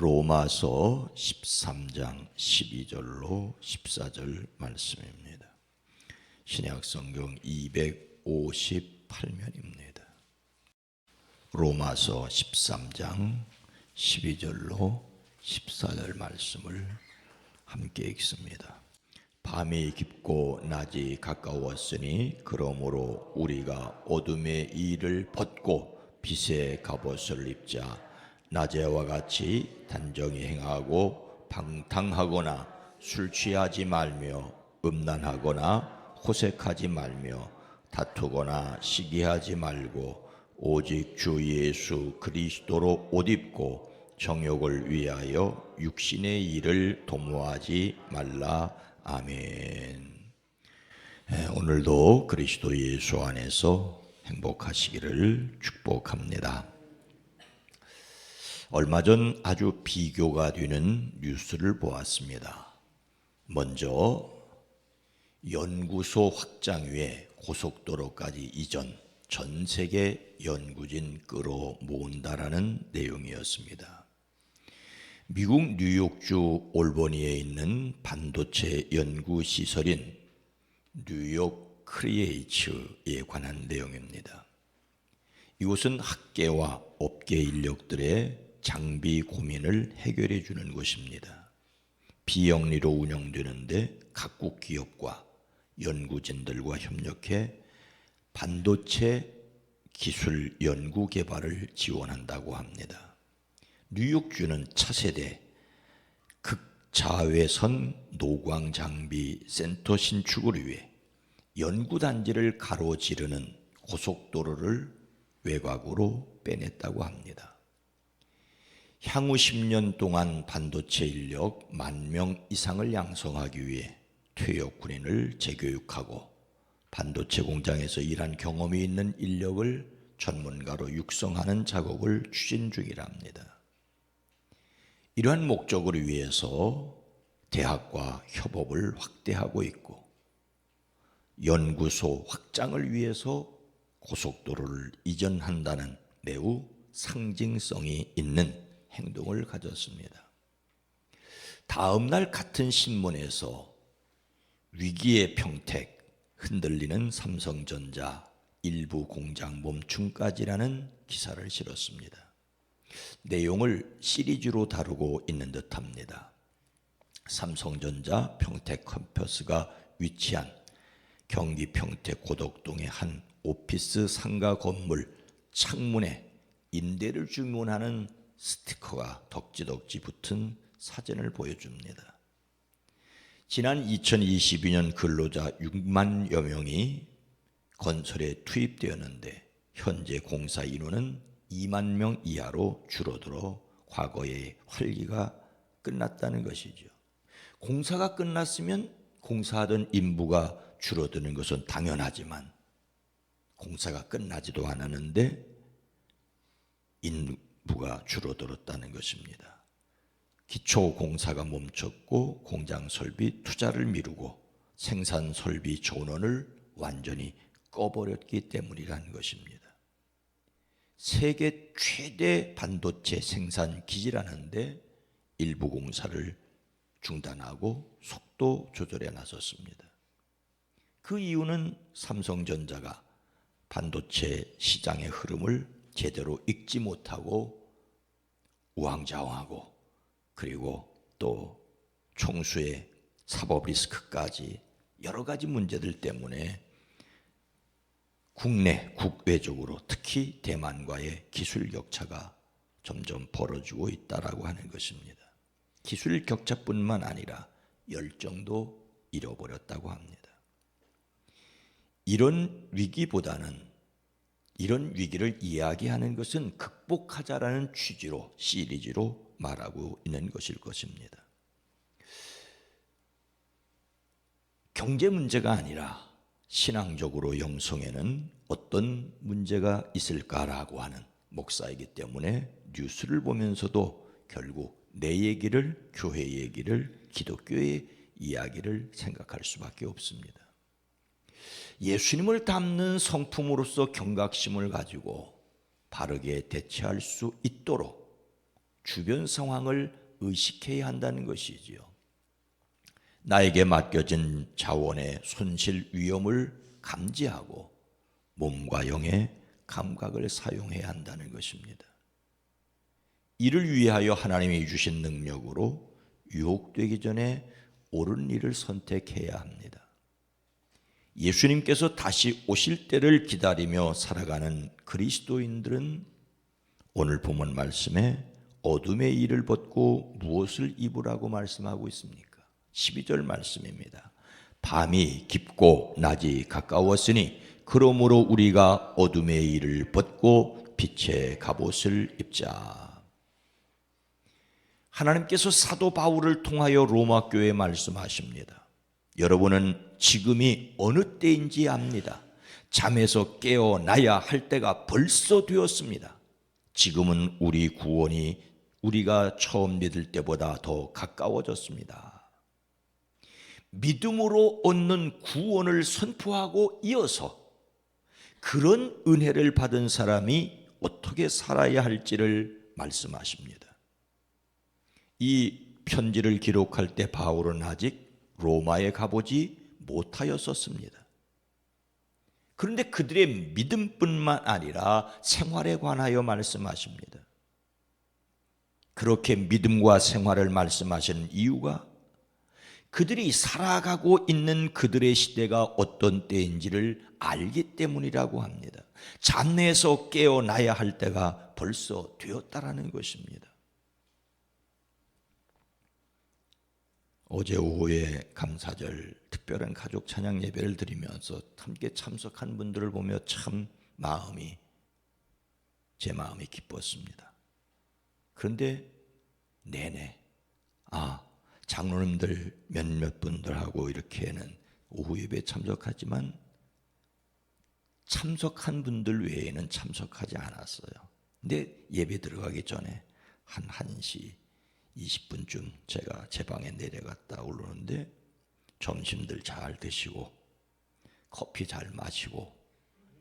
로마서 13장 12절로 14절 말씀입니다. 신약 성경 258면입니다. 로마서 13장 12절로 14절 말씀을 함께 읽습니다. 밤이 깊고 낮이 가까웠으니 그러므로 우리가 어둠의 일을 벗고 빛의 갑옷을 입자 낮에와 같이 단정히 행하고 방탕하거나 술 취하지 말며 음란하거나 호색하지 말며 다투거나 시기하지 말고 오직 주 예수 그리스도로 옷 입고 정욕을 위하여 육신의 일을 도모하지 말라 아멘. 예, 오늘도 그리스도 예수 안에서 행복하시기를 축복합니다. 얼마 전 아주 비교가 되는 뉴스를 보았습니다. 먼저 연구소 확장 위에 고속도로까지 이전 전 세계 연구진 끌어 모은다라는 내용이었습니다. 미국 뉴욕주 올버니에 있는 반도체 연구 시설인 뉴욕 크리에이츠에 관한 내용입니다. 이곳은 학계와 업계 인력들의 장비 고민을 해결해 주는 곳입니다. 비영리로 운영되는데 각국 기업과 연구진들과 협력해 반도체 기술 연구 개발을 지원한다고 합니다. 뉴욕주는 차세대 극자외선 노광 장비 센터 신축을 위해 연구단지를 가로지르는 고속도로를 외곽으로 빼냈다고 합니다. 향후 10년 동안 반도체 인력 만명 이상을 양성하기 위해 퇴역 군인을 재교육하고 반도체 공장에서 일한 경험이 있는 인력을 전문가로 육성하는 작업을 추진 중이랍니다. 이러한 목적을 위해서 대학과 협업을 확대하고 있고 연구소 확장을 위해서 고속도로를 이전한다는 매우 상징성이 있는 행동을 가졌습니다. 다음 날 같은 신문에서 위기의 평택, 흔들리는 삼성전자 일부 공장 멈춤까지라는 기사를 실었습니다. 내용을 시리즈로 다루고 있는 듯 합니다. 삼성전자 평택 컴퍼스가 위치한 경기 평택 고덕동의 한 오피스 상가 건물 창문에 임대를 주문하는 스티커가 덕지덕지 붙은 사진을 보여줍니다. 지난 2022년 근로자 6만여 명이 건설에 투입되었는데 현재 공사 인원은 2만 명 이하로 줄어들어 과거의 활기가 끝났다는 것이죠. 공사가 끝났으면 공사하던 인부가 줄어드는 것은 당연하지만 공사가 끝나지도 않았는데 인 부가 줄어들었다는 것입니다. 기초 공사가 멈췄고 공장 설비 투자를 미루고 생산 설비 전원을 완전히 꺼버렸기 때문이라는 것입니다. 세계 최대 반도체 생산 기지라는데 일부 공사를 중단하고 속도 조절에 나섰습니다. 그 이유는 삼성전자가 반도체 시장의 흐름을 제대로 읽지 못하고 우왕좌왕하고 그리고 또 총수의 사법 리스크까지 여러 가지 문제들 때문에 국내 국외적으로 특히 대만과의 기술 격차가 점점 벌어지고 있다라고 하는 것입니다. 기술 격차뿐만 아니라 열정도 잃어버렸다고 합니다. 이런 위기보다는 이런 위기를 이야기하는 것은 극복하자라는 취지로 시리즈로 말하고 있는 것일 것입니다. 경제 문제가 아니라 신앙적으로 영성에는 어떤 문제가 있을까라고 하는 목사이기 때문에 뉴스를 보면서도 결국 내 얘기를 교회 얘기를 기독교의 이야기를 생각할 수밖에 없습니다. 예수님을 담는 성품으로서 경각심을 가지고 바르게 대처할 수 있도록 주변 상황을 의식해야 한다는 것이지요. 나에게 맡겨진 자원의 손실 위험을 감지하고 몸과 영의 감각을 사용해야 한다는 것입니다. 이를 위하여 하나님이 주신 능력으로 유혹되기 전에 옳은 일을 선택해야 합니다. 예수님께서 다시 오실 때를 기다리며 살아가는 그리스도인들은 오늘 본문 말씀에 어둠의 일을 벗고 무엇을 입으라고 말씀하고 있습니까? 12절 말씀입니다. 밤이 깊고 낮이 가까웠으니 그러므로 우리가 어둠의 일을 벗고 빛의 갑옷을 입자. 하나님께서 사도 바울을 통하여 로마 교회에 말씀하십니다. 여러분은 지금이 어느 때인지 압니다. 잠에서 깨어나야 할 때가 벌써 되었습니다. 지금은 우리 구원이 우리가 처음 믿을 때보다 더 가까워졌습니다. 믿음으로 얻는 구원을 선포하고 이어서 그런 은혜를 받은 사람이 어떻게 살아야 할지를 말씀하십니다. 이 편지를 기록할 때 바울은 아직 로마에 가보지 못하였었습니다. 그런데 그들의 믿음뿐만 아니라 생활에 관하여 말씀하십니다. 그렇게 믿음과 생활을 말씀하시는 이유가 그들이 살아가고 있는 그들의 시대가 어떤 때인지를 알기 때문이라고 합니다. 잠에서 깨어나야 할 때가 벌써 되었다라는 것입니다. 어제 오후에 감사절 특별한 가족 찬양 예배를 드리면서 함께 참석한 분들을 보며 참 마음이 제 마음이 기뻤습니다. 그런데 내내 아 장로님들 몇몇 분들하고 이렇게는 오후 예배 참석하지만 참석한 분들 외에는 참석하지 않았어요. 근데 예배 들어가기 전에 한 1시 20분쯤 제가 제 방에 내려갔다 올라오는데 점심들 잘 드시고 커피 잘 마시고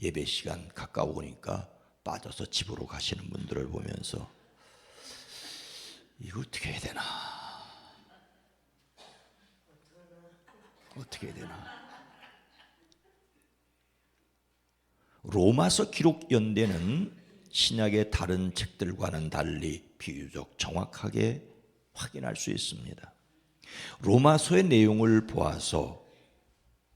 예배 시간 가까우니까 빠져서 집으로 가시는 분들을 보면서 이거 어떻게 해야 되나 어떻게 해야 되나 로마서 기록 연대는 신약의 다른 책들과는 달리 비교적 정확하게 확인할 수 있습니다. 로마서의 내용을 보아서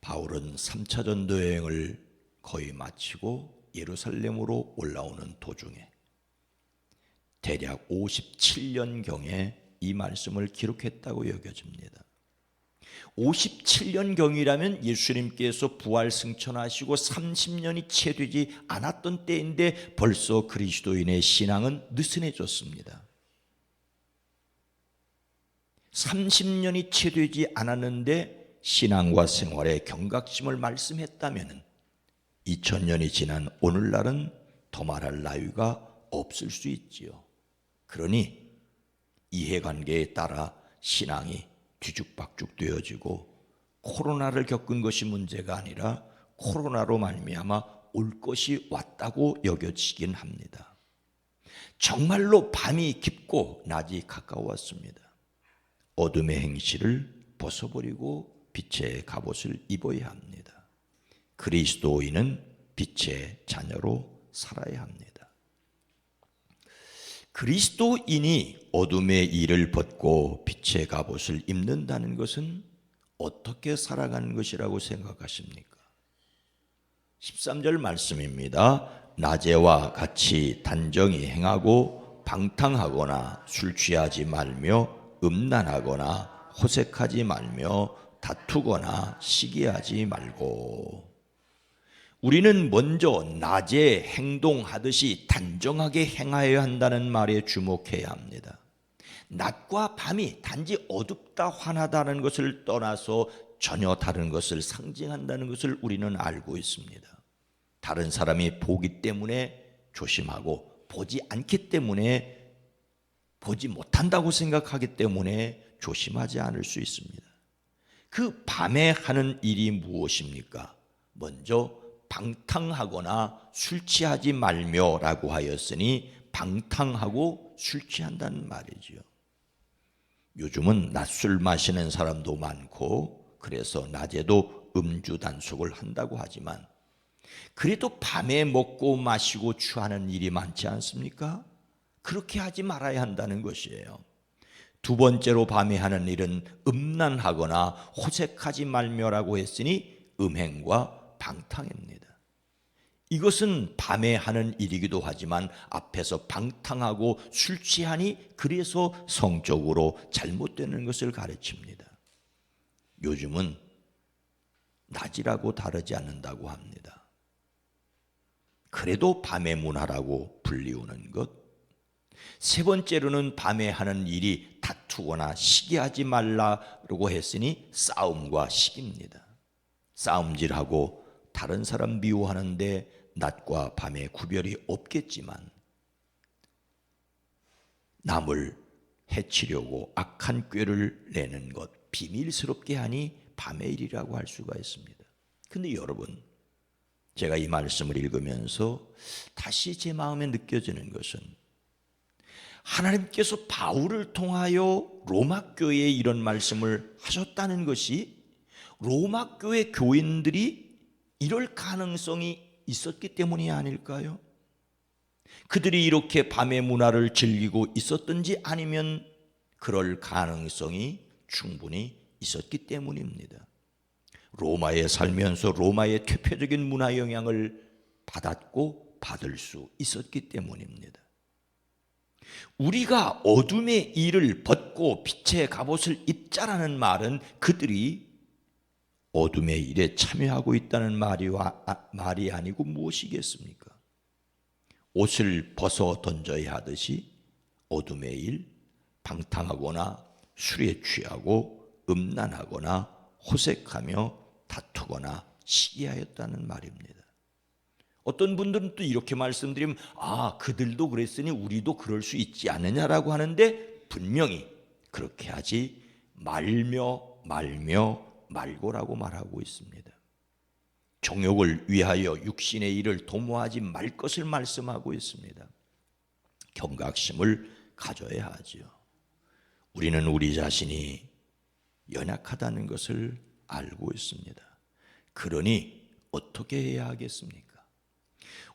바울은 3차 전도 여행을 거의 마치고 예루살렘으로 올라오는 도중에 대략 57년경에 이 말씀을 기록했다고 여겨집니다. 57년경이라면 예수님께서 부활 승천하시고 30년이 채 되지 않았던 때인데 벌써 그리스도인의 신앙은 느슨해졌습니다. 30년이 채 되지 않았는데 신앙과 생활에 경각심을 말씀했다면 2000년이 지난 오늘날은 더 말할 나위가 없을 수 있지요. 그러니 이해관계에 따라 신앙이 뒤죽박죽 되어지고 코로나를 겪은 것이 문제가 아니라 코로나로 말미암아 올 것이 왔다고 여겨지긴 합니다. 정말로 밤이 깊고 낮이 가까웠습니다. 어둠의 행실을 벗어버리고 빛의 갑옷을 입어야 합니다. 그리스도인은 빛의 자녀로 살아야 합니다. 그리스도인이 어둠의 일을 벗고 빛의 갑옷을 입는다는 것은 어떻게 살아가는 것이라고 생각하십니까? 13절 말씀입니다. 낮에와 같이 단정히 행하고 방탕하거나 술 취하지 말며 음란하거나 호색하지 말며 다투거나 시기하지 말고 우리는 먼저 낮에 행동하듯이 단정하게 행하여야 한다는 말에 주목해야 합니다. 낮과 밤이 단지 어둡다 환하다는 것을 떠나서 전혀 다른 것을 상징한다는 것을 우리는 알고 있습니다. 다른 사람이 보기 때문에 조심하고 보지 않기 때문에 보지 못한다고 생각하기 때문에 조심하지 않을 수 있습니다. 그 밤에 하는 일이 무엇입니까? 먼저 방탕하거나 술 취하지 말며라고 하였으니 방탕하고 술 취한다는 말이지요. 요즘은 낮술 마시는 사람도 많고 그래서 낮에도 음주 단속을 한다고 하지만 그래도 밤에 먹고 마시고 취하는 일이 많지 않습니까? 그렇게 하지 말아야 한다는 것이에요. 두 번째로 밤에 하는 일은 음란하거나 호색하지 말며라고 했으니 음행과 방탕입니다. 이것은 밤에 하는 일이기도 하지만 앞에서 방탕하고 술 취하니 그래서 성적으로 잘못되는 것을 가르칩니다. 요즘은 낮이라고 다르지 않는다고 합니다. 그래도 밤의 문화라고 불리우는 것. 세 번째로는 밤에 하는 일이 다투거나 시기하지 말라고 했으니 싸움과 시기입니다. 싸움질하고 다른 사람 미워하는데 낮과 밤의 구별이 없겠지만 남을 해치려고 악한 꾀를 내는 것 비밀스럽게 하니 밤의 일이라고 할 수가 있습니다. 근데 여러분 제가 이 말씀을 읽으면서 다시 제 마음에 느껴지는 것은 하나님께서 바울을 통하여 로마 교회에 이런 말씀을 하셨다는 것이 로마 교회 교인들이 이럴 가능성이 있었기 때문이 아닐까요? 그들이 이렇게 밤의 문화를 즐기고 있었든지 아니면 그럴 가능성이 충분히 있었기 때문입니다. 로마에 살면서 로마의 대표적인 문화 영향을 받았고 받을 수 있었기 때문입니다. 우리가 어둠의 일을 벗고 빛의 갑옷을 입자라는 말은 그들이 어둠의 일에 참여하고 있다는 말이와, 아, 말이 아니고 무엇이겠습니까? 옷을 벗어 던져야 하듯이 어둠의 일, 방탕하거나 술에 취하고 음란하거나 호색하며 다투거나 시기하였다는 말입니다. 어떤 분들은 또 이렇게 말씀드리면 아 그들도 그랬으니 우리도 그럴 수 있지 않느냐라고 하는데 분명히 그렇게 하지 말며 말며 말고라고 말하고 있습니다. 정욕을 위하여 육신의 일을 도모하지 말 것을 말씀하고 있습니다. 경각심을 가져야 하지요. 우리는 우리 자신이 연약하다는 것을 알고 있습니다. 그러니 어떻게 해야 하겠습니까?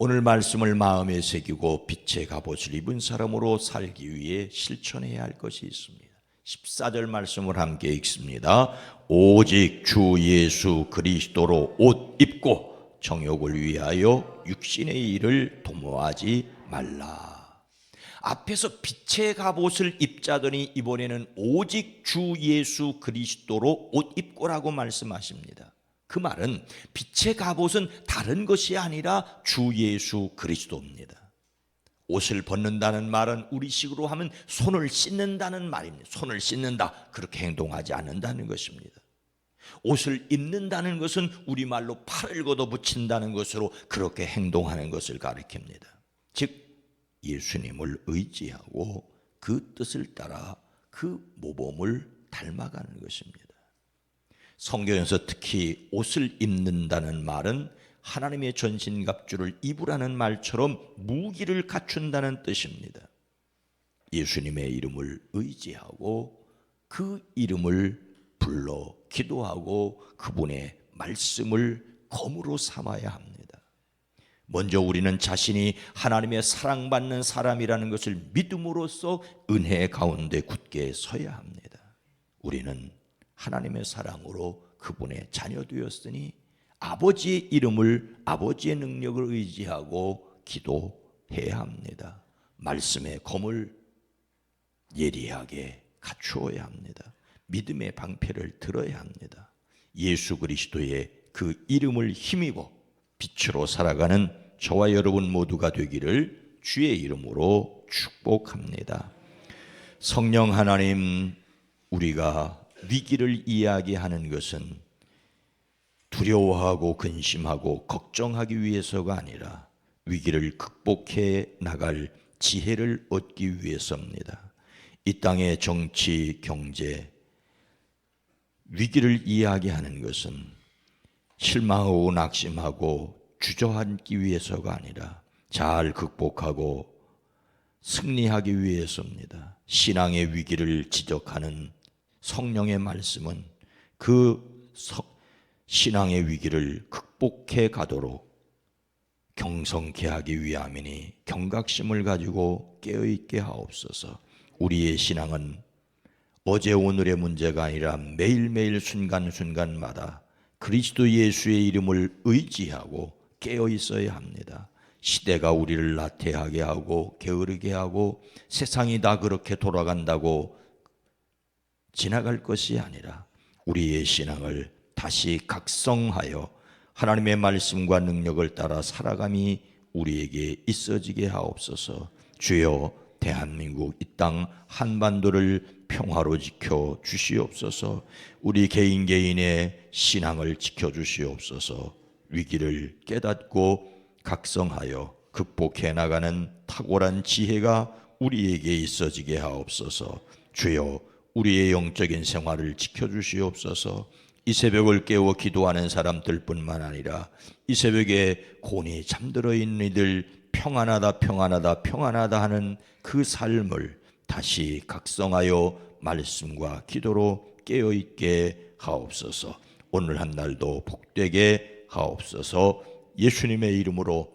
오늘 말씀을 마음에 새기고 빛의 갑옷을 입은 사람으로 살기 위해 실천해야 할 것이 있습니다. 14절 말씀을 함께 읽습니다. 오직 주 예수 그리스도로 옷 입고 정욕을 위하여 육신의 일을 도모하지 말라. 앞에서 빛의 갑옷을 입자더니 이번에는 오직 주 예수 그리스도로 옷 입고라고 말씀하십니다. 그 말은 빛의 갑옷은 다른 것이 아니라 주 예수 그리스도입니다. 옷을 벗는다는 말은 우리식으로 하면 손을 씻는다는 말입니다. 손을 씻는다. 그렇게 행동하지 않는다는 것입니다. 옷을 입는다는 것은 우리말로 팔을 걷어붙인다는 것으로 그렇게 행동하는 것을 가리킵니다. 즉 예수님을 의지하고 그 뜻을 따라 그 모범을 닮아가는 것입니다. 성경에서 특히 옷을 입는다는 말은 하나님의 전신갑주를 입으라는 말처럼 무기를 갖춘다는 뜻입니다. 예수님의 이름을 의지하고 그 이름을 불러 기도하고 그분의 말씀을 검으로 삼아야 합니다. 먼저 우리는 자신이 하나님의 사랑받는 사람이라는 것을 믿음으로써 은혜 가운데 굳게 서야 합니다. 우리는 하나님의 사랑으로 그분의 자녀 되었으니 아버지의 이름을 아버지의 능력을 의지하고 기도해야 합니다. 말씀의 검을 예리하게 갖추어야 합니다. 믿음의 방패를 들어야 합니다. 예수 그리스도의 그 이름을 힘입어 빛으로 살아가는 저와 여러분 모두가 되기를 주의 이름으로 축복합니다. 성령 하나님, 우리가 위기를 이야기하는 것은 두려워하고 근심하고 걱정하기 위해서가 아니라 위기를 극복해 나갈 지혜를 얻기 위해서입니다. 이 땅의 정치, 경제, 위기를 이야기하는 것은 실망하고 낙심하고 주저앉기 위해서가 아니라 잘 극복하고 승리하기 위해서입니다. 신앙의 위기를 지적하는 성령의 말씀은 그 성- 신앙의 위기를 극복해 가도록 경성케 하기 위함이니 경각심을 가지고 깨어 있게 하옵소서. 우리의 신앙은 어제 오늘의 문제가 아니라 매일매일 순간순간마다 그리스도 예수의 이름을 의지하고 깨어 있어야 합니다. 시대가 우리를 나태하게 하고 게으르게 하고 세상이 다 그렇게 돌아간다고 지나갈 것이 아니라 우리의 신앙을 다시 각성하여 하나님의 말씀과 능력을 따라 살아감이 우리에게 있어지게 하옵소서. 주여 대한민국 이 땅 한반도를 평화로 지켜 주시옵소서. 우리 개인 개인의 신앙을 지켜 주시옵소서. 위기를 깨닫고 각성하여 극복해 나가는 탁월한 지혜가 우리에게 있어지게 하옵소서. 주여 우리의 영적인 생활을 지켜 주시옵소서. 이 새벽을 깨워 기도하는 사람들뿐만 아니라 이 새벽에 곤히 잠들어 있는 이들 평안하다 평안하다 평안하다 하는 그 삶을 다시 각성하여 말씀과 기도로 깨어 있게 하옵소서. 오늘 한 날도 복되게 하옵소서. 예수님의 이름으로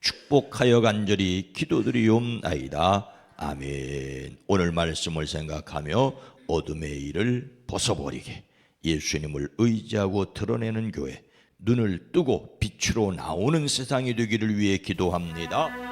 축복하여 간절히 기도드리옵나이다. 아멘. 오늘 말씀을 생각하며 어둠의 일을 벗어버리게 예수님을 의지하고 드러내는 교회 눈을 뜨고 빛으로 나오는 세상이 되기를 위해 기도합니다.